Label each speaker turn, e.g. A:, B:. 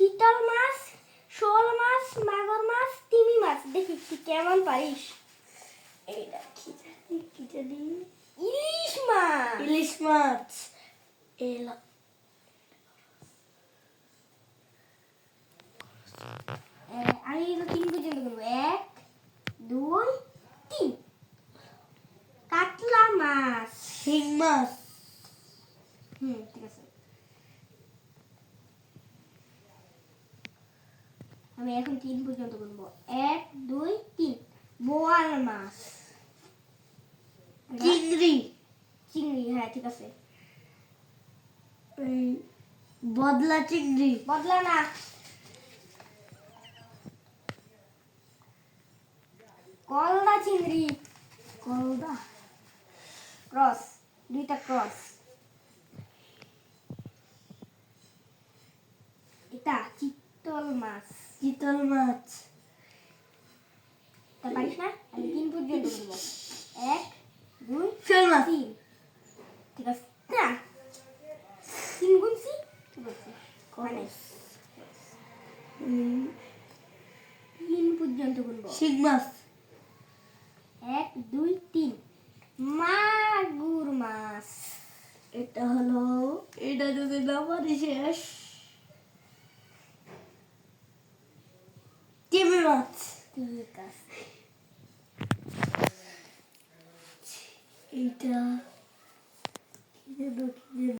A: চিতল মাছ শোল মাছ মাগুর মাছ তিমি মাছ। দেখি কি কেমন পারিস?
B: এইটা কি কি জানি?
A: ইলিশ মাছ!
B: ইলিশ মাছ। এলা।
A: আমি তো তিন পর্যন্ত করব। এক দুই তিন। কাতলা মাছ।
B: শিং মাছ।
A: হুম ঠিক আছে। আমি এখন তিন পর্যন্ত করব এক দুই তিন। বোয়াল মাছ
B: চিংড়ি।
A: চিংড়ি হ্যাঁ ঠিক আছে।
B: বদলা চিংড়ি।
A: বদলা না। কলদা চিংড়ি।
B: কলদা?
A: ক্রস দুইটা ক্রস। এটা চিতল মাছ।
B: চিতল মাছ
A: তা পারিস না? আমি তিন পর্যন্ত বলব এক দুই
B: শোল মাছ
A: তিন। ঠিক আছে। না তিন গুনছি
B: মানে
A: তিন পর্যন্ত গুনবো।
B: মাছ
A: এক দুই তিন। মাগুর মাছ।
B: এটা হলো এটা যদি না শেষ। চিংড়ি
A: মাছ